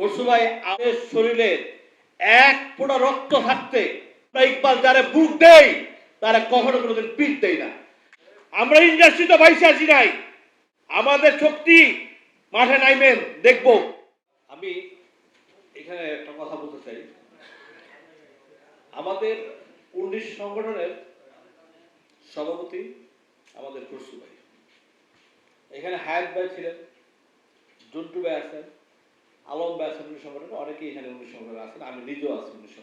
খসরু আমাদের শরীরে এক ফোঁটা রক্ত থাকতে ইকবাল যারা বুক দেই, তারা কখনো কোনোদিন পিঠ দেই না। আমরা ইন্ডাস্ট্রিতে বাইসে আছি নাই। আমাদের শক্তি মাঠে নাইবেন দেখব। আমি এখানে একটা কথা বলতে চাই। আমাদের উনিশ সংগঠনের সভাপতি আমাদের খসরু ভাই। এখানে হায়াত ভাই ছিলেন, জন্টু ভাই আছেন আলম আছেন উনিশ সংগঠনে অনেকেই এখানে উনিশ সংগঠনে আছেন, আমি নিজেও আছি উনিশ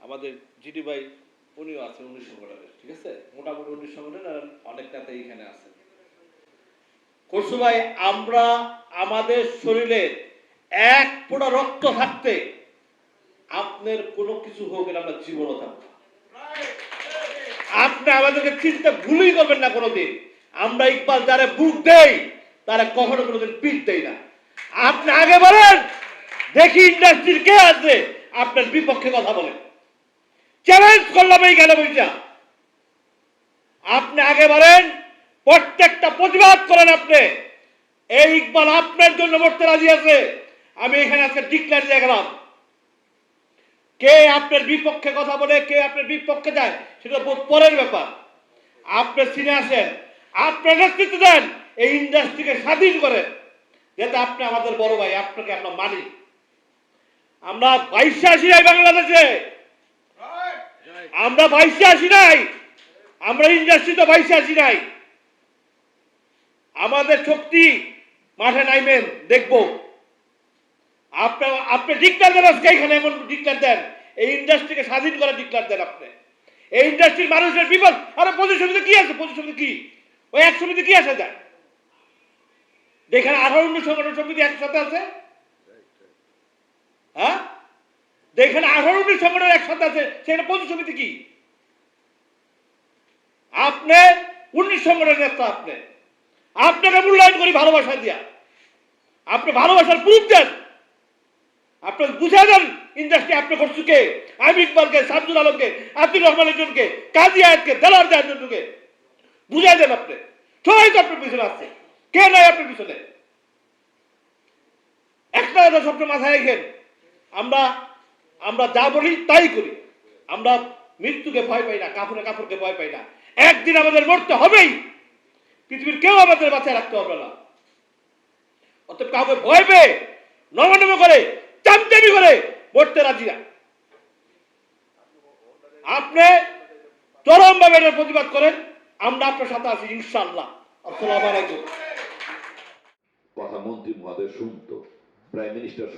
আমাদের জিডি ভাই, উনিও আছেন উনিশ সংগঠনে ঠিক আছে? মোটামুটি উনিশ সংগঠনের অনেক নেতা এখানে আছেন। খসরু ভাই, আমরা আমাদের শরীরে এক ফোঁটা রক্ত থাকতে আপনার কোনো কিছু হোক এটা আমরা জীবনও থাকব আপনি আমাদেরকে চিন্তা ভুলই করবেন না কোনোদিন। আমরা ইকবাল যারা বুক দেই, তারা কখনো কোনোদিন পিঠ দেই না। আপনি আগে বলেন, দেখি ইন্ডাস্ট্রির কে আছে, আপনার বিপক্ষে কথা বলেন চ্যালেঞ্জ করলাম এই গেলে বইটা আপনি আগে বলেন, প্রত্যেকটা প্রতিবাদ করেন আপনি। এই ইকবাল আপনার জন্য মরতে রাজি আছে। আমি এখানে আজকে ডিক্লেয়ার দিয়ে গেলাম। কে আপনার বিপক্ষে কথা বলে, কে আপনার বিপক্ষে যায়, সেটা পরের ব্যাপার। আপনি চিনে আসেন আপনার নেতৃত্ব দেন, এই ইন্ডাস্ট্রিকে স্বাধীন করেন যাতে আপনি আমাদের বড় ভাই, আপনাকে আমরা মানি। আমরা বাইশে আসি নাই বাংলাদেশে। আমরা বাইশে আসি নাই। আমরা ইন্ডাস্ট্রিতে বাইশে আসি নাই। আমাদের শক্তি মাঠে নাইবেন দেখব। আপনার আপনি ডিক্লার দেন আজকে এখানে, এমন ডিক্লার দেন। এই ইন্ডাস্ট্রিকে স্বাধীন করার ডিক্লার দেন আপনি। এই ইন্ডাস্ট্রির মানুষের বিপদ, আরে পজিশনে কি আছে? পজিশনে কি? ওই এক সমিতি কি আছে যায় যেখানে আঠারো উনিশ সংগঠন সমিতি একসাথে আছে? হ্যাঁ? যেখানে আঠারো উনিশ সংগঠন একসাথে আছে, সেখানে পঁচিশ সমিতি কি? আপনি উনিশ সংগঠনের নেতা আপনি। আপনাকে মূল্যায়ন করি ভালোবাসা দিয়া। আপনি ভালোবাসার প্রুফ দেন। আপনি বুঝে দেন ইন্ডাস্ট্রি আপনি করছু কে? আমি ইকবালকে শামসুল আলমকে আতিক রহমান একজনকে, কাজী আয়াতকে, দেলার জাহাজকে বুঝাই দেন আপনি। সবাই তো আপনার পিছনে আছে। কে নাই আপনার পিছনে? একটা কথা স্বপ্ন মাথায় রেখেন। আমরা আমরা যা বলি তাই করি। আমরা মৃত্যুকে ভয় পাই না কাপড়ে কাপড়কে ভয় পাই না। একদিন আমাদের মরতে হবেই। পৃথিবীর কেউ আমাদের বাঁচায় রাখতে পারবে না। অতএব কাউকে ভয় পেয়ে নমনম করে, চামচামি করে মরতে রাজি না। আপনি চরমভাবে এটার প্রতিবাদ করেন। আমরা আপনার সাথে আছি, ইনশাআল্লাহ। আসসালামু আলাইকুম। কথা মন্ত্রী মহোদয় শুনতো প্রাইম মিনিস্টার